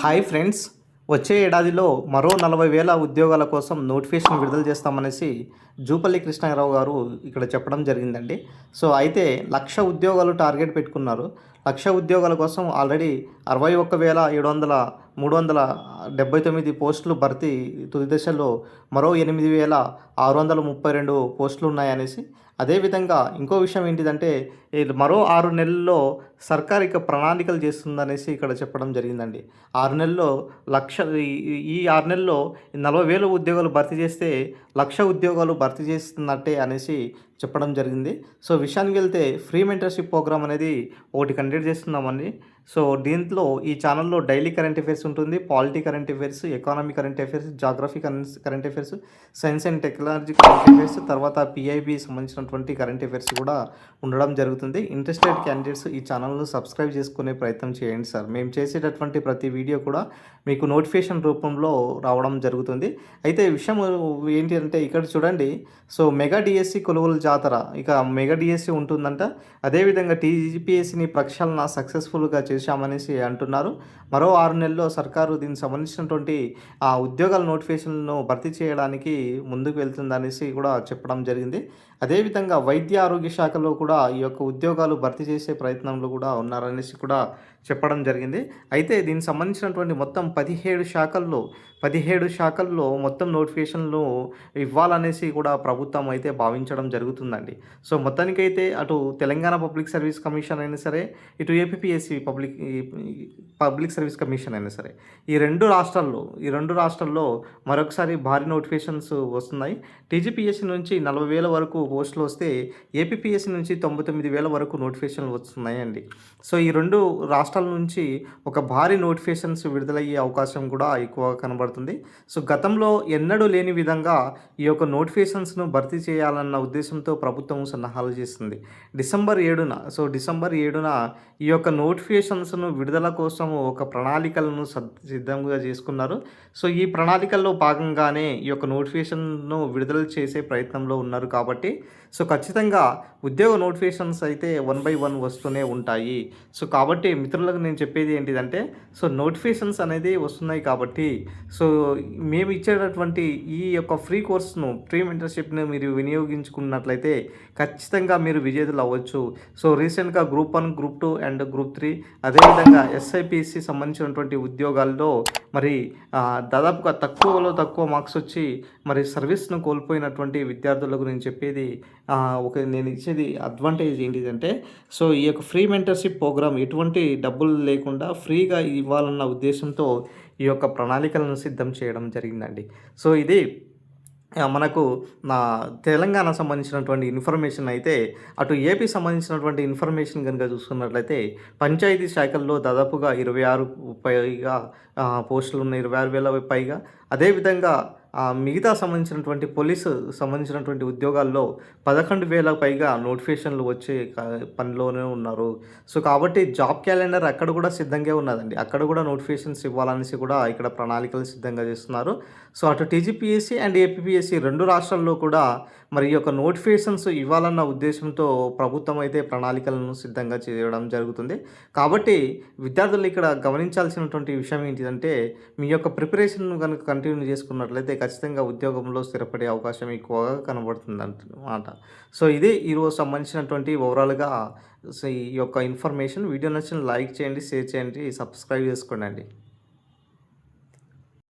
Hi friends. వచ్చే ఏడాదిలో మరో నలభై వేల ఉద్యోగాల కోసం నోటిఫికేషన్ విడుదల చేస్తామనేసి జూపల్లి కృష్ణారావు గారు ఇక్కడ చెప్పడం జరిగిందండి. సో అయితే లక్ష ఉద్యోగాలు టార్గెట్ పెట్టుకున్నారు. లక్ష ఉద్యోగాల కోసం ఆల్రెడీ అరవై ఒక్క వేల ఏడు వందల మూడు వందల డెబ్బై తొమ్మిది పోస్టులు భర్తీ తుది దశలో మరో ఎనిమిది వేల ఆరు వందల ముప్పై రెండు పోస్టులు ఉన్నాయనేసి అదేవిధంగా ఇంకో విషయం ఏంటిదంటే మరో ఆరు నెలల్లో సర్కార్ ఇక ప్రణాళికలు చేస్తుందనేసి ఇక్కడ చెప్పడం జరిగిందండి. ఆరు నెలల్లో లక్ష ఈ- ఈ ఆరు నెలల్లో నలభై వేల ఉద్యోగాలు భర్తీ చేస్తే లక్ష ఉద్యోగాలు భర్తీ చేస్తున్నట్టే అనేసి చెప్పడం జరిగింది. సో విషయానికి వెళ్తే ఫ్రీ మెంటర్షిప్ ప్రోగ్రామ్ అనేది ఒకటి కండక్ట్ చేస్తున్నామండి. సో దీంట్లో ఈ ఛానల్లో డైలీ కరెంట్ అఫైర్స్ ఉంటుంది polity current affairs economy current affairs geography current affairs science and technology current affairs తర్వాత పిఐబి సంబంధించినటువంటి కరెంట్ అఫైర్స్ కూడా ఉండడం జరుగుతుంది. ఇంట్రెస్టెడ్ క్యాండిడేట్స్ ఈ ఛానల్ను సబ్స్క్రైబ్ చేసుకునే ప్రయత్నం చేయండి సార్. మేము చేసేటటువంటి ప్రతి వీడియో కూడా మీకు నోటిఫికేషన్ రూపంలో రావడం జరుగుతుంది. అయితే విషయం ఏంటి అంటే ఇక్కడ చూడండి సో మెగా డిఎస్సి కొలువుల జాతర ఇక మెగా డిఎస్సి ఉంటుందంట. అదేవిధంగా టీజీపీఎస్సిని ప్రక్షాళన సక్సెస్ఫుల్గా చేశామనేసి అంటున్నారు. మరో ఆరు నెలల్లో సర్కారు దీనికి సంబంధించినటువంటి ఆ ఉద్యోగాల నోటిఫికేషన్లను భర్తీ చేయడానికి ముందుకు వెళ్తుందనేసి కూడా చెప్పడం జరిగింది. అదేవిధంగా వైద్య ఆరోగ్య శాఖలో కూడా ఈ యొక్క ఉద్యోగాలు భర్తీ చేసే ప్రయత్నంలో కూడా ఉన్నారనేసి కూడా చెప్పడం జరిగింది. అయితే దీనికి సంబంధించినటువంటి మొత్తం పదిహేడు శాఖల్లో పదిహేడు శాఖల్లో మొత్తం నోటిఫికేషన్లు ఇవ్వాలనేసి కూడా ప్రభుత్వం అయితే భావించడం జరుగుతుందండి. సో మొత్తానికైతే అటు తెలంగాణ పబ్లిక్ సర్వీస్ కమిషన్ అయినా సరే ఇటు APSC public public service commission అయినా సరే ఈ రెండు రాష్ట్రాల్లో ఈ రెండు రాష్ట్రాల్లో మరొకసారి భారీ నోటిఫికేషన్స్ వస్తున్నాయి. టీజీపీఎస్సీ నుంచి నలభై వేల వరకు పోస్టులు వస్తే ఏపీఎస్సీ నుంచి తొంభై తొమ్మిది వేల వరకు నోటిఫికేషన్లు వస్తున్నాయండి. సో ఈ రెండు రాష్ట్రాల నుంచి ఒక భారీ నోటిఫికేషన్స్ విడుదలయ్యే అవకాశం కూడా ఎక్కువ కనబడుతుంది. సో గతంలో ఎన్నడూ లేని విధంగా ఈ యొక్క నోటిఫికేషన్స్ను భర్తీ చేయాలన్న ఉద్దేశంతో ప్రభుత్వం సన్నాహాలు చేస్తుంది డిసెంబర్ ఏడున సో డిసెంబర్ ఏడున ఈ యొక్క నోటిఫికేషన్ నోటిఫికేషన్స్ను విడుదల కోసం ఒక ప్రణాళికలను సద్- సిద్ధంగా చేసుకున్నారు. సో ఈ ప్రణాళికల్లో భాగంగానే ఈ యొక్క నోటిఫికేషన్ను విడుదల చేసే ప్రయత్నంలో ఉన్నారు కాబట్టి సో ఖచ్చితంగా ఉద్యోగ నోటిఫికేషన్స్ అయితే వన్ బై వన్ వస్తూనే ఉంటాయి. సో కాబట్టి మిత్రులకు నేను చెప్పేది ఏంటిదంటే సో నోటిఫికేషన్స్ అనేది వస్తున్నాయి కాబట్టి సో మేము ఇచ్చేటటువంటి ఈ యొక్క ఫ్రీ కోర్స్ను ఫ్రీ మెంటర్షిప్ను మీరు వినియోగించుకున్నట్లయితే ఖచ్చితంగా మీరు విజేతలు అవ్వచ్చు. సో రీసెంట్గా group one group two and group three అదేవిధంగా ఎస్ఐపిసి సంబంధించినటువంటి ఉద్యోగాల్లో మరి దాదాపుగా తక్కువలో తక్కువ మార్క్స్ వచ్చి మరి సర్వీస్ను కోల్పోయినటువంటి విద్యార్థులకు నేను చెప్పేది ఒక నేను ఇచ్చేది అడ్వాంటేజ్ ఏంటిదంటే సో ఈ యొక్క ఫ్రీ మెంటర్షిప్ ప్రోగ్రామ్ ఎటువంటి డబ్బులు లేకుండా ఫ్రీగా ఇవ్వాలన్న ఉద్దేశంతో ఈ యొక్క ప్రణాళికలను సిద్ధం చేయడం జరిగిందండి. సో ఇది మనకు నా తెలంగాణ సంబంధించినటువంటి ఇన్ఫర్మేషన్ అయితే అటు ఏపీ సంబంధించినటువంటి ఇన్ఫర్మేషన్ కనుక చూసుకున్నట్లయితే పంచాయతీ శాఖల్లో దాదాపుగా ఇరవై ఆరు పైగా పోస్టులు ఉన్నాయి ఇరవై ఆరు వేల పైగా. అదేవిధంగా మిగతా సంబంధించినటువంటి పోలీసు సంబంధించినటువంటి ఉద్యోగాల్లో పదకొండు వేల పైగా నోటిఫికేషన్లు వచ్చే పనిలోనే ఉన్నారు. సో కాబట్టి జాబ్ క్యాలెండర్ అక్కడ కూడా సిద్ధంగా ఉన్నదండి. అక్కడ కూడా నోటిఫికేషన్స్ ఇవ్వాలనేసి కూడా ఇక్కడ ప్రణాళికలు సిద్ధంగా చేస్తున్నారు. సో అటు టీజీపీఎస్సీ అండ్ ఏపీఎస్సీ రెండు రాష్ట్రాల్లో కూడా మరి ఈ యొక్క నోటిఫికేషన్స్ ఇవ్వాలన్న ఉద్దేశంతో ప్రభుత్వం అయితే ప్రణాళికలను సిద్ధంగా చేయడం జరుగుతుంది. కాబట్టి విద్యార్థులు ఇక్కడ గమనించాల్సినటువంటి విషయం ఏంటిదంటే మీ యొక్క ప్రిపరేషన్ కనుక కంటిన్యూ చేసుకున్నట్లయితే ఖచ్చితంగా ఉద్యోగంలో స్థిరపడే అవకాశం ఎక్కువగా కనబడుతుంది అన్నమాట సో ఇదే ఈరోజు సంబంధించినటువంటి ఓవరాల్గా సో ఈ యొక్క ఇన్ఫర్మేషన్. వీడియో నచ్చిన లైక్ చేయండి షేర్ చేయండి సబ్స్క్రైబ్ చేసుకోండి